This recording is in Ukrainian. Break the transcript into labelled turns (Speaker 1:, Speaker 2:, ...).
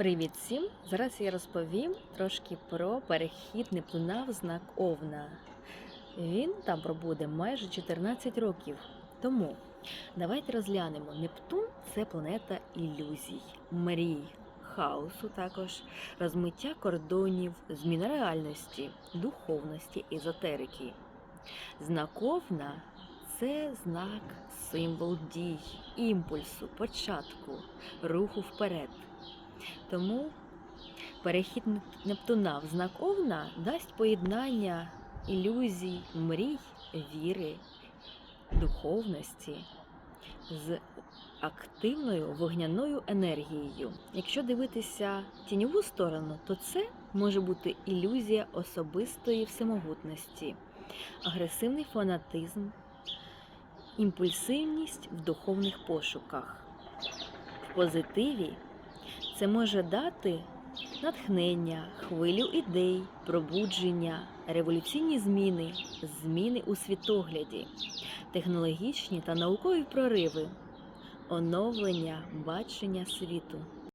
Speaker 1: Привіт всім! Зараз я розповім трошки про перехід Нептуна в знак Овна. Він там пробуде майже 14 років. Тому давайте розглянемо. Нептун це планета ілюзій, мрій, хаосу також, розмиття кордонів, зміна реальності, духовності, езотерики. Знак Овна це знак, символ дій, імпульсу, початку, руху вперед. Тому перехід Нептуна в знак Овна дасть поєднання ілюзій, мрій, віри, духовності з активною вогняною енергією. Якщо дивитися тіньову сторону, то це може бути ілюзія особистої всемогутності, агресивний фанатизм, імпульсивність в духовних пошуках. В позитиві це може дати натхнення, хвилю ідей, пробудження, революційні зміни, зміни у світогляді, технологічні та наукові прориви, оновлення бачення світу.